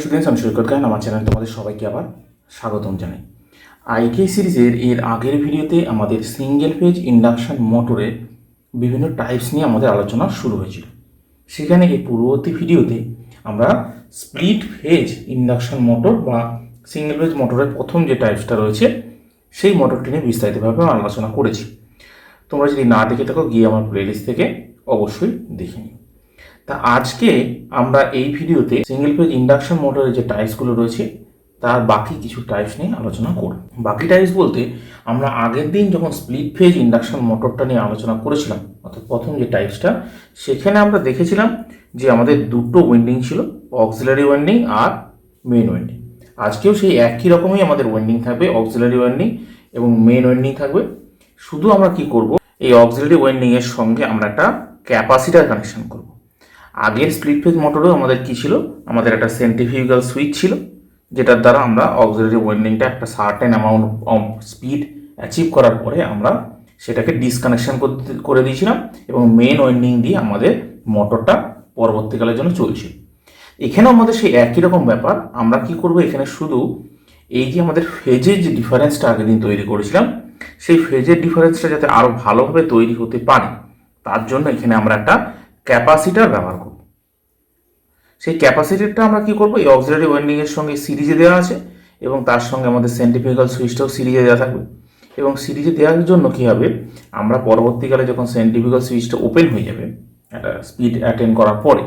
Students আমি সৈকত গায়ন, আমার চ্যানেল তোমাদের সবাইকে আবার স্বাগতম জানাই। আইটি সিরিজের এর আগের ভিডিওতে আমাদের সিঙ্গেল ফেজ ইন্ডাকশন মোটরের বিভিন্ন টাইপস নিয়ে আমাদের আলোচনা শুরু হয়েছিল। সেখানে এই পূর্ববর্তী ভিডিওতে আমরা স্প্লিট ফেজ ইন্ডাকশন মোটর বা সিঙ্গেল ফেজ মোটরের প্রথম যে টাইপসটা রয়েছে, সেই মোটরটি নিয়ে বিস্তারিতভাবে আলোচনা করেছি। তোমরা যদি না দেখে থাকো, গিয়ে আমার প্লেলিস্ট থেকে অবশ্যই দেখে নিও। তা আজকে আমরা এই ভিডিওতে সিঙ্গেল ফেজ ইন্ডাকশন মোটরের যে টাইপসগুলো রয়েছে, তার বাকি কিছু টাইপস নিয়ে আলোচনা করব। বাকি টাইপস বলতে আমরা আগের দিন যখন স্প্লিট ফেজ ইন্ডাকশন মোটরটা নিয়ে আলোচনা করেছিলাম, অর্থাৎ প্রথম যে টাইপসটা সেখানে আমরা দেখেছিলাম যে আমাদের দুটো ওয়েন্ডিং ছিল অক্সিলারি ওয়েন্ডিং আর মেন ওয়েন্ডিং আজকেও সেই একই রকমই আমাদের ওয়েন্ডিং থাকবে অক্সিলারি ওয়েন্ডিং এবং মেন ওয়েন্ডিং থাকবে। শুধু আমরা কি করব, এই অক্সিলারি ওয়েন্ডিংয়ের সঙ্গে আমরা একটা ক্যাপাসিটার কানেকশন করব। আগের স্প্লিট ফেজ মোটরেও আমাদের কি ছিল? আমাদের একটা সেন্টিফিউগাল সুইচ ছিল, যেটার দ্বারা আমরা অক্সিলারি ওয়েন্ডিংটা একটা certain amount of speed achieve করার পরে আমরা সেটাকে ডিসকানেকশন করতে, করে দিয়েছিলাম এবং মেন ওয়েন্ডিং দিয়ে আমাদের মোটরটা পরবর্তীকালের জন্য চলছিল। এখানেও আমাদের সেই একই রকম ব্যাপার, আমরা কি করব এখানে শুধু এই যে আমাদের ফেজের যে ডিফারেন্সটা আগের দিন তৈরি করেছিলাম, সেই ফেজের ডিফারেন্সটা যাতে আরও ভালোভাবে তৈরি হতে পারে, তার জন্য এখানে আমরা একটা ক্যাপাসিটার ব্যবহার করব। সেই ক্যাপাসিটারটা আমরা কি করব? এই অক্সিলারি ওয়েন্ডিং এর সঙ্গে সিরিজে দেওয়া আছে এবং তার সঙ্গে আমাদের সেন্টিফিক্যাল সুইচটাও সিরিজে দেওয়া থাকবে। এবং সিরিজে দেওয়ার জন্য কি হবে? আমরা পরবর্তীকালে যখন সেন্টিফিক্যাল সুইচটা ওপেন হয়ে যাবে, একটা স্পিড অ্যাটেন্ড করার পরে,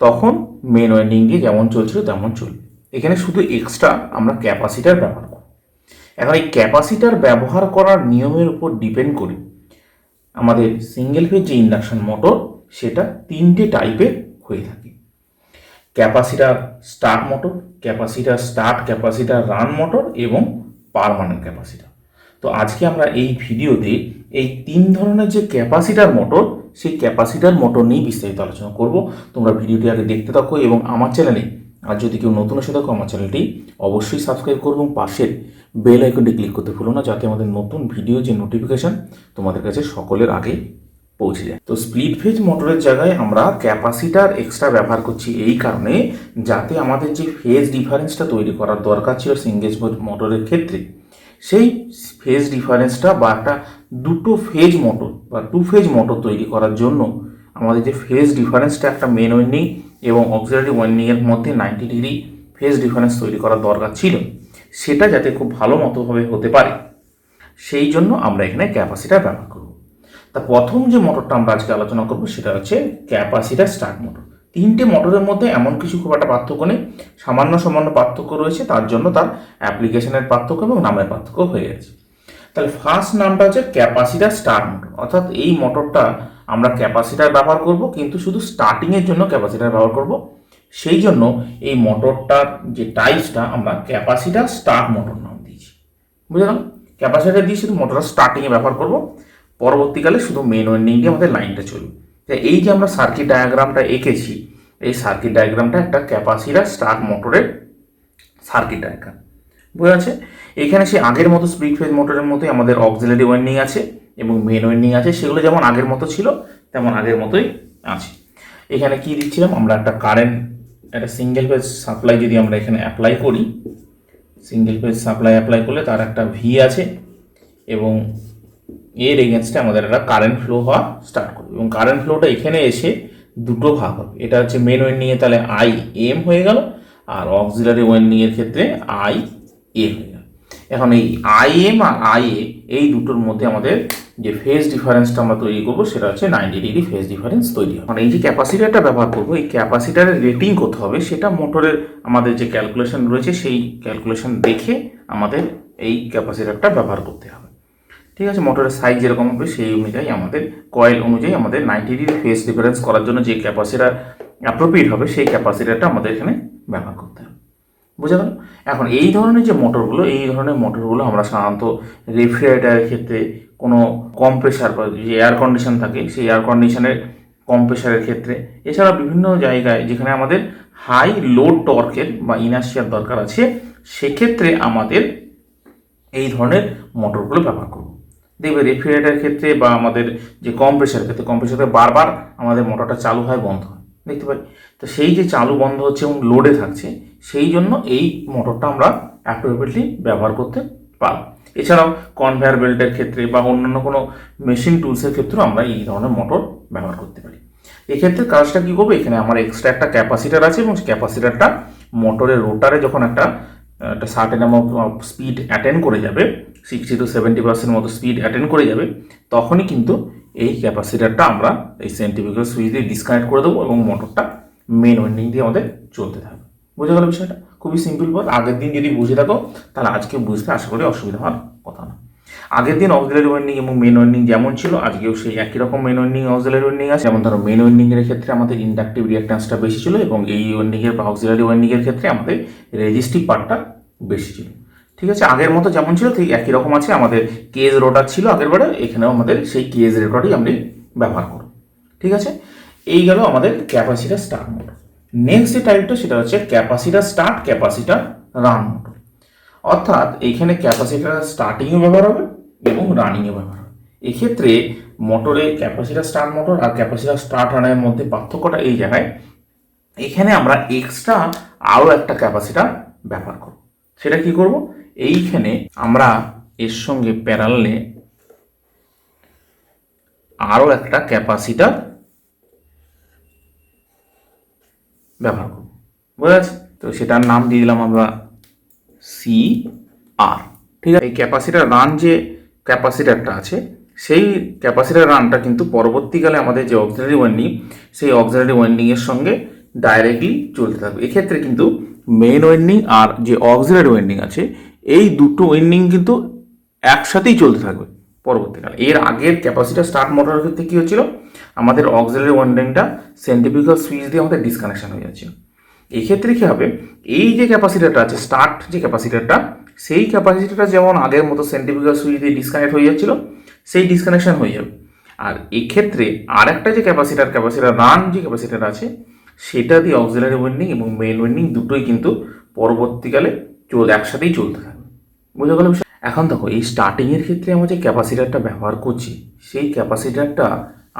তখন মেন ওয়েন্ডিং দিয়ে যেমন চলছিল তেমন চলবে। এখানে শুধু এক্সট্রা আমরা ক্যাপাসিটার ব্যবহার করব। এখন এই ক্যাপাসিটার ব্যবহার করার নিয়মের উপর ডিপেন্ড করে আমাদের সিঙ্গেল ফেজ যে ইন্ডাকশন মোটর সেটা তিনটে টাইপের হয়ে থাকে। Capacitor start motor capacitor start capacitor run motor এবং পারমানেন্ট ক্যাপাসিটার তো আজকে আমরা এই ভিডিওতে এই তিন ধরনের যে ক্যাপাসিটার মোটর সেই ক্যাপাসিটার মোটর নিয়ে বিস্তারিত আলোচনা করব। তোমরা ভিডিওটি আগে দেখতে থাকো এবং আমার চ্যানেলে, আর যদি কেউ নতুন এসে থাকো আমার চ্যানেলটি, অবশ্যই সাবস্ক্রাইব করো এবং পাশের বেল আইকনটি ক্লিক করতে ভুলো না, যাতে আমাদের নতুন ভিডিও যে নোটিফিকেশান তোমাদের কাছে সকলের আগে পৌঁছে যায়। তো স্প্লিট ফেজ মোটরের জায়গায় আমরা ক্যাপাসিটার এক্সট্রা ব্যবহার করছি এই কারণে, যাতে আমাদের যে ফেজ ডিফারেন্সটা তৈরি করার দরকার ছিল সিঙ্গেজ মোটরের ক্ষেত্রে, সেই ফেজ ডিফারেন্সটা বা একটা দুটো ফেজ মোটর বা টু ফেজ মোটর তৈরি করার জন্য আমাদের যে ফেজ ডিফারেন্সটা একটা মেন ওয়েন্ডিং এবং অক্সিলারি ওয়েন্ডিংয়ের মধ্যে নাইনটি ডিগ্রি ফেজ ডিফারেন্স তৈরি করার দরকার ছিল। সেটা যাতে খুব ভালো মতোভাবে হতে পারে। সেই জন্য আমরা এখানে ক্যাপাসিটার ব্যবহার করব। তা প্রথম যে মোটরটা আমরা আজকে আলোচনা করব সেটা হচ্ছে ক্যাপাসিটার স্টার্ট মোটর। তিনটে মোটরের মধ্যে এমন কিছু খুব একটা পার্থক্য নেই। সামান্য সামান্য পার্থক্য রয়েছে, তার জন্য তার অ্যাপ্লিকেশনের পার্থক্য এবং নামের পার্থক্য হয়ে গেছে। তাহলে ফার্স্ট নামটা হচ্ছে ক্যাপাসিটার স্টার্ট মোটর। অর্থাৎ এই মোটরটা আমরা ক্যাপাসিটার ব্যবহার করব, কিন্তু শুধু স্টার্টিংয়ের জন্য ক্যাপাসিটার ব্যবহার করব। সেই জন্য এই মোটরটার যে টাইপসটা আমরা ক্যাপাসিটার স্টার্ট মোটর নাম দিয়েছি। বুঝলাম ক্যাপাসিটার দিয়ে শুধু মোটরটা স্টার্টিংয়ে ব্যবহার করব। পরবর্তীকালে শুধু মেন ওয়েন্ডিং দিয়ে আমাদের লাইনটা চলবে। এই যে আমরা সার্কিট ডায়াগ্রামটা এঁকেছি, এই সার্কিট ডায়াগ্রামটা একটা ক্যাপাসিটার স্টার্ট মোটরের সার্কিট ডায়াগ্রাম বোঝা যাচ্ছে এখানে সে আগের মতো স্প্লিট ফেজ মোটরের মধ্যে আমাদের অক্সিলারি ওয়েন্ডিং আছে এবং মেন ওয়েন্ডিং আছে। সেগুলো যেমন আগের মতো ছিল, তেমন আগের মতোই আছে। এখানে কি দিচ্ছিলাম? আমরা একটা কারেন্ট একটা সিঙ্গেল ফেজ সাপ্লাই যদি আমরা এখানে অ্যাপ্লাই করি সিঙ্গেল ফেজ সাপ্লাই অ্যাপ্লাই করলে তার একটা ভি আছে এবং এর এগেনস্টে আমাদের একটা কারেন্ট ফ্লো হওয়া স্টার্ট করবে। এবং কারেন্ট ফ্লোটা এখানে এসে দুটো ভাগ হবে। এটা হচ্ছে মেন ওয়েন নিয়ে তাহলে আই এম হয়ে গেল, আর অক্সিলারি ওয়েন নিয়ে ক্ষেত্রে আই এ হয়ে গেল। এখন এই আই এম আর আই এ এই দুটোর মধ্যে আমাদের যে ফেজ ডিফারেন্সটা আমরা তৈরি করব, সেটা হচ্ছে নাইনটি ডিগ্রি ফেজ ডিফারেন্স তৈরি হবে। মানে এই যে ক্যাপাসিটারটা ব্যবহার করব, এই ক্যাপাসিটারের রেটিং করতে হবে, সেটা মোটরের আমাদের যে ক্যালকুলেশন রয়েছে, সেই ক্যালকুলেশন দেখে আমাদের এই ক্যাপাসিটারটা ব্যবহার করতে হবে। ঠিক আছে? মোটরের সাইজ যেরকম হবে সেই অনুযায়ী আমাদের কয়েল অনুযায়ী আমাদের নাইনটি ডিগ্রি ফেস ডিফারেন্স করার জন্য যে ক্যাপাসিটার অ্যাপ্রোপ্রিয়েট হবে, সেই ক্যাপাসিটারটা আমাদের এখানে ব্যবহার করতে হবে। বুঝা গেল? এখন এই ধরনের যে মোটরগুলো এই ধরনের মোটরগুলো আমরা সাধারণত রেফ্রিজারেটারের ক্ষেত্রে কোনো কম প্রেশার বা যে এয়ার কন্ডিশন থাকে, সেই এয়ার কন্ডিশনের কম প্রেশারের ক্ষেত্রে। এছাড়া বিভিন্ন জায়গায় যেখানে আমাদের হাই লোড টর্কের বা ইনার্সিয়ার দরকার আছে, সেক্ষেত্রে আমাদের এই ধরনের মোটরগুলো ব্যবহার করব। দেখবে রেফ্রিজারেটারের ক্ষেত্রে বা আমাদের যে কম প্রেশার ক্ষেত্রে কম প্রেশারে বারবার আমাদের মোটরটা চালু হয় বন্ধ হয়। দেখতে পাই? তো সেই যে চালু বন্ধ হচ্ছে এবং লোডে থাকছে, সেই জন্য এই মোটরটা আমরা অ্যাপ্রোপ্রিয়েটলি ব্যবহার করতে পারব। এছাড়াও কনভেয়ার বেল্টের ক্ষেত্রে বা অন্যান্য কোনো মেশিন টুলসের ক্ষেত্রেও আমরা এই ধরনের মোটর ব্যবহার করতে পারি। এক্ষেত্রে কাজটা কী করব? এখানে আমার এক্সট্রা একটা ক্যাপাসিটার আছে এবং ক্যাপাসিটারটা মোটরের রোটারে যখন একটা একটা সার্টেন অ্যামাউন্ট স্পিড অ্যাটেন্ড করে যাবে সিক্সটি টু সেভেন্টি পার্সেন্ট মতো স্পিড অ্যাটেন্ড করে যাবে, তখনই কিন্তু এই ক্যাপাসিটারটা আমরা এই সেন্টিফিক্যাল সুইচ দিয়ে ডিসকানেক্ট করে দেবো এবং মোটরটা মেন ওয়েন্ডিং দিয়ে আমাদের চলতে থাকবে। বোঝা গেল বিষয়টা? খুবই সিম্পল পথ আগের দিন যদি বুঝে থাকো, তাহলে আজকে বুঝতে আশা করি অসুবিধা হওয়ার কথা না। আগের দিন অক্সিলারি ওয়েন্ডিং এবং মেন ওয়েন্ডিং যেমন ছিল, আজকেও সেই একই রকম মেন ওয়েন্ডিং অক্সিলারি ওয়েন্ডিং আছে। যেমন ধরো মেন ওয়েন্ডিং এর ক্ষেত্রে আমাদের ইন্ডাকটিভ রিয়াক্ট্যান্সটা বেশি ছিল এবং এই ওয়েন্ডিং এর বা অক্সিলারি ওয়েন্ডিং এর ক্ষেত্রে আমাদের রেজিস্টিভ পার্টটা বেশি ছিল। ঠিক আছে? আগের মতো যেমন ছিল, ঠিক একই রকম আছে। আমাদের কেজ রোটার ছিল আগের বারে এখানেও আমাদের সেই কেজ রোটারই আমরা ব্যবহার করব ঠিক আছে? এই গেল আমাদের ক্যাপাসিটার স্টার্ট মোটর নেক্সট যে টাইপটা সেটা হচ্ছে capacitor start capacitor run motor অর্থাৎ, এইখানে ক্যাপাসিটার স্টার্টিংও ব্যবহার হবে এবং রানিংও ব্যবহার হবে এক্ষেত্রে মোটরে ক্যাপাসিটার স্টার্ট মোটর আর ক্যাপাসিটার স্টার্ট রানের মধ্যে পার্থক্যটা এই জায়গায়, এখানে আমরা এক্সট্রা আরও একটা ক্যাপাসিটার ব্যবহার করব। সেটা কি করব? এইখানে আমরা এর সঙ্গে প্যারালে আরও একটা ক্যাপাসিটার ব্যবহার করব। বোঝা যাচ্ছে? তো সেটার নাম দিয়ে দিলাম আমরা সি আর ঠিক আছে? এই ক্যাপাসিটার রান যে ক্যাপাসিটারটা আছে। সেই ক্যাপাসিটার রানটা কিন্তু পরবর্তীকালে আমাদের যে অক্সিলারি ওয়েন্ডিং সেই অক্সিলারি ওয়েন্ডিংয়ের সঙ্গে ডাইরেক্টলি চলতে থাকবে। এক্ষেত্রে কিন্তু মেন ওয়েন্ডিং আর যে অক্সিলারি ওয়েন্ডিং আছে, এই দুটো ওয়েন্ডিং কিন্তু একসাথেই চলতে থাকবে পরবর্তীকালে। এর আগের ক্যাপাসিটার স্টার্ট মোটরের ক্ষেত্রে কী হচ্ছিল? আমাদের অক্সিলারি ওয়েন্ডিংটা সেন্টিফিক্যাল সুইচ দিয়ে আমাদের ডিসকানেকশন হয়ে যাচ্ছিল। এক্ষেত্রে কী হবে? এই যে ক্যাপাসিটারটা আছে স্টার্ট যে ক্যাপাসিটারটা সেই ক্যাপাসিটারটা যেমন আগের মতো সেন্টিফিক্যাল সুইচ দিয়ে ডিসকানেক্ট হয়ে যাচ্ছিল, সেই ডিসকানেকশন হয়ে যাবে। আর এক্ষেত্রে আর একটা যে ক্যাপাসিটার ক্যাপাসিটার রান যে ক্যাপাসিটার আছে, সেটা দিয়ে অক্সিলারি ওয়েন্ডিং এবং মেইন ওয়েন্ডিং দুটোই কিন্তু পরবর্তীকালে চল, একসাথেই চলতে থাকবে। বুঝা গেল এখন দেখো, এই স্টার্টিংয়ের ক্ষেত্রে আমরা যে ক্যাপাসিটারটা ব্যবহার করছি, সেই ক্যাপাসিটারটা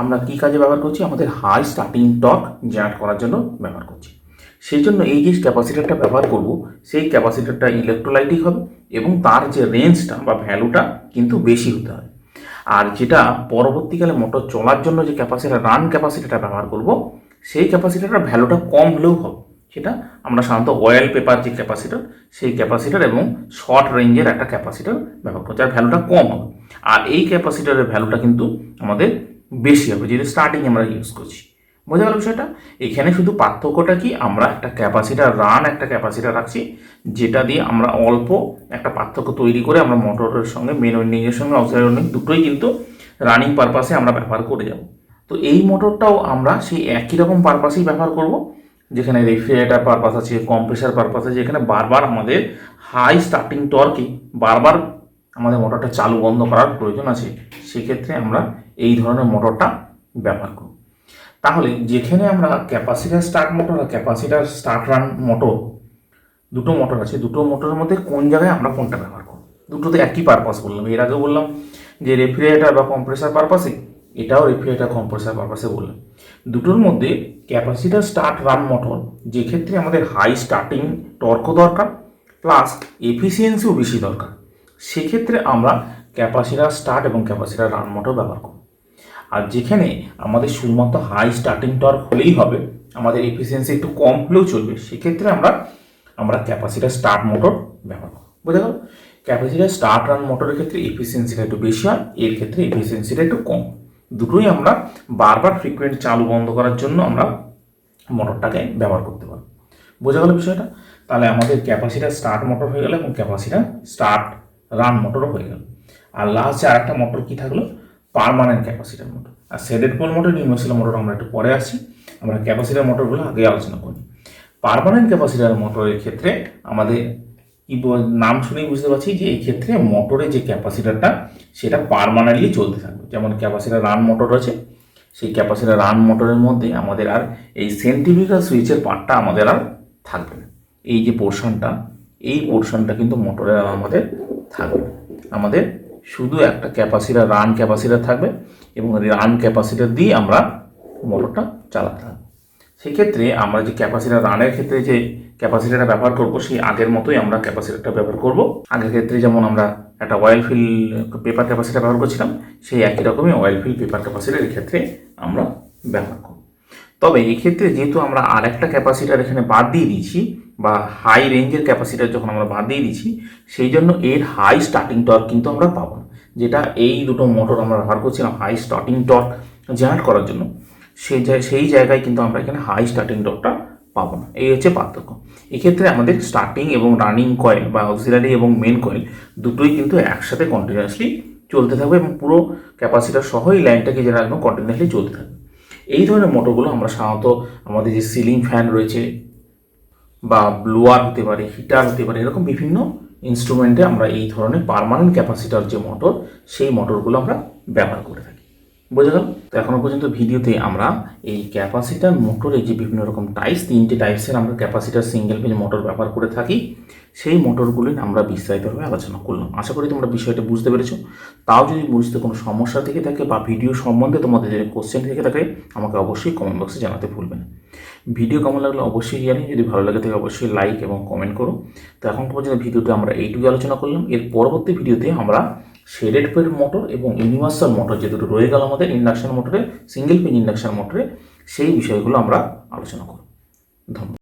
আমরা কি কাজে ব্যবহার করছি? আমাদের হাই স্টার্টিং টর্ক জেনারেট করার জন্য ব্যবহার করছি। সেই জন্য এই যে ক্যাপাসিটারটা ব্যবহার করব, সেই ক্যাপাসিটারটা ইলেকট্রোলাইটিক হবে এবং তার যে রেঞ্জটা বা ভ্যালুটা কিন্তু বেশি হতে হবে। আর যেটা পরবর্তীকালে মোটর চলার জন্য যে ক্যাপাসিটার রান ক্যাপাসিটিটা ব্যবহার করব, সেই ক্যাপাসিটারটার ভ্যালুটা কম হলেও হবে। সেটা আমরা সাধারণত অয়েল পেপার যে ক্যাপাসিটার সেই ক্যাপাসিটার এবং শর্ট রেঞ্জের একটা ক্যাপাসিটার ব্যবহার করছি আর ভ্যালুটা কম হবে। আর এই ক্যাপাসিটারের ভ্যালুটা কিন্তু আমাদের বেশি হবে, যেটা স্টার্টিং আমরা ইউজ করছি। বোঝা গেল বিষয়টা? এখানে শুধু পার্থক্যটা কি? আমরা একটা ক্যাপাসিটার রান একটা ক্যাপাসিটার রাখছি, যেটা দিয়ে আমরা অল্প একটা পার্থক্য তৈরি করে আমরা মোটরের সঙ্গে মেন ওয়েন্ডিংয়ের সঙ্গে অক্সিলারি ওয়েন্ডিং দুটোই কিন্তু রানিং পারপাসে আমরা ব্যবহার করে যাব। তো এই মোটরটাও আমরা সেই একই রকম পারপাসেই ব্যবহার করব, যেখানে রেফ্রিজারেটার পারপাস আছে কম্প্রেসার পারপাস আছে, যেখানে বারবার আমাদের হাই স্টার্টিং টর্কে বারবার আমাদের মোটরটা চালু বন্ধ করার প্রয়োজন আছে। সেক্ষেত্রে আমরা এই ধরনের মোটরটা ব্যবহার করব। তাহলে যেখানে আমরা ক্যাপাসিটার স্টার্ট মোটর আর ক্যাপাসিটার স্টার্ট রান মোটর, দুটো মোটর আছে, দুটো মোটরের মধ্যে কোন জায়গায় আমরা কোনটা ব্যবহার করব? দুটোতে একই পারপাস বললাম। এর আগে বললাম যে রেফ্রিজারেটার বা কম্প্রেসার পারপাসে এটাও রেফ্রিজারেটার কম্প্রেসার পারপাসে বললাম। দুটোর মধ্যে ক্যাপাসিটার স্টার্ট রান মোটর, যে ক্ষেত্রে আমাদের হাই স্টার্টিং টর্কও দরকার প্লাস এফিসিয়েন্সিও বেশি দরকার। সেক্ষেত্রে আমরা ক্যাপাসিটার স্টার্ট এবং ক্যাপাসিটার রান মোটর ব্যবহার করব। আর যেখানে আমাদের শুধুমাত্র হাই স্টার্টিং টর্ক হলেই হবে, আমাদের এফিসিয়েন্সি একটু কম হলেও চলবে, সেক্ষেত্রে আমরা আমরা ক্যাপাসিটার স্টার্ট মোটর ব্যবহার করব। বোঝা গেল ক্যাপাসিটার স্টার্ট রান মোটরের ক্ষেত্রে এফিসিয়েন্সিটা একটু বেশি হয়, এর ক্ষেত্রে এফিসিয়েন্সিটা একটু কম। দুটোই আমরা বারবার ফ্রিকুয়েন্ট চালু বন্ধ করার জন্য আমরা মোটরটাকে ব্যবহার করতে পারব। বোঝা গেল বিষয়টা? তাহলে আমাদের ক্যাপাসিটার স্টার্ট মোটর হয়ে গেল এবং ক্যাপাসিটার স্টার্ট রান মোটরও হয়ে গেল। আর লাস্টে আরেকটা মোটর কী থাকল? পারমানেন্ট ক্যাপাসিটার মোটর আর shaded pole motor universal motor আমরা একটু পরে আসি আমরা ক্যাপাসিটার মোটরগুলো আগে আলোচনা করি। পারমানেন্ট ক্যাপাসিটার মোটরের ক্ষেত্রে আমাদের কি নাম শুনেই বুঝতে পারছি যে এই ক্ষেত্রে মোটরের যে ক্যাপাসিটারটা সেটা পারমানেন্টলি চলতে থাকবে। যেমন ক্যাপাসিটার রান মোটর আছে সেই ক্যাপাসিটার রান মোটরের মধ্যে আমাদের আর এই সেন্টিফিক্যাল সুইচের পার্টটা আমাদের আর থাকবে না। এই যে পোর্শনটা এই পোর্শনটা কিন্তু মোটরের আর আমাদের থাকবে আমাদের শুধু একটা ক্যাপাসিটার রান ক্যাপাসিটার থাকবে এবং রান ক্যাপাসিটার দিয়ে আমরা মোটরটা চালাতে থাকব সেক্ষেত্রে আমরা যে ক্যাপাসিটার রানের ক্ষেত্রে যে ক্যাপাসিটারটা ব্যবহার করব, সেই আগের মতোই আমরা ক্যাপাসিটারটা ব্যবহার করব। আগের ক্ষেত্রে যেমন আমরা একটা অয়েল ফিল পেপার ক্যাপাসিটার ব্যবহার করছিলাম, সেই একই রকমই অয়েল ফিল পেপার ক্যাপাসিটার ক্ষেত্রে আমরা ব্যবহার করব। তবে এক্ষেত্রে যেহেতু আমরা আর একটা ক্যাপাসিটার এখানে বাদ দিয়ে দিয়েছি বা হাই রেঞ্জের ক্যাপাসিটার যখন আমরা বাদ দিয়ে দিচ্ছি সেই জন্য এর হাই স্টার্টিং টর্ক কিন্তু আমরা পাবো যেটা এই দুটো মোটর আমরা ব্যবহার করছিলাম হাই স্টার্টিং টর্ক জেনারেট করার জন্য। সেই সেই জায়গায় কিন্তু আমরা এখানে হাই স্টার্টিং টর্কটা পাবো না। এই হচ্ছে পার্থক্য। এক্ষেত্রে আমাদের স্টার্টিং এবং রানিং কয়েল বা অক্সিলারি এবং মেন কয়েল দুটোই কিন্তু একসাথে কন্টিনিউয়াসলি চলতে থাকবে এবং পুরো ক্যাপাসিটার সহ এই লাইনটাকে যেন একদম কন্টিনিউয়াসলি চলতে থাকবে। এই ধরনের মোটরগুলো আমরা সাধারণত আমাদের যে সিলিং ফ্যান রয়েছে বা ব্লোয়ার হতে পারে হিটার হতে পারে, এরকম বিভিন্ন ইনস্ট্রুমেন্টে আমরা এই ধরনের পারমানেন্ট ক্যাপাসিটার যে মোটর সেই মোটরগুলো আমরা ব্যবহার করে থাকি। বোঝা গেল? তো এখনও পর্যন্ত ভিডিওতে আমরা এই ক্যাপাসিটার মোটরে যে বিভিন্ন রকম টাইপস তিনটে টাইপসের আমরা ক্যাপাসিটার সিঙ্গেল পেজ মোটর ব্যবহার করে থাকি। সেই মোটরগুলি আমরা বিস্তারিতভাবে আলোচনা করলাম। আশা করি তোমরা বিষয়টা বুঝতে পেরেছ। তাও যদি বুঝতে কোনো সমস্যা থেকে থাকে বা ভিডিও সম্বন্ধে তোমাদের যদি কোশ্চেন থেকে থাকে, আমাকে অবশ্যই কমেন্ট বক্সে জানাতে ভুলবে না। ভিডিও কেমন লাগলে অবশ্যই জানি, যদি ভালো লাগে থাকে অবশ্যই লাইক এবং কমেন্ট করো। তো এখন পর্যন্ত ভিডিওতে আমরা এইটুকু আলোচনা করলাম। এর পরবর্তী ভিডিওতে আমরা শেডেড পেড মোটর এবং ইউনিভার্সাল মোটর যে দুটো রয়ে গেল আমাদের ইন্ডাকশন মোটরে সিঙ্গেল পেজ ইন্ডাকশন মোটরে, সেই বিষয়গুলো আমরা আলোচনা করব। ধন্যবাদ।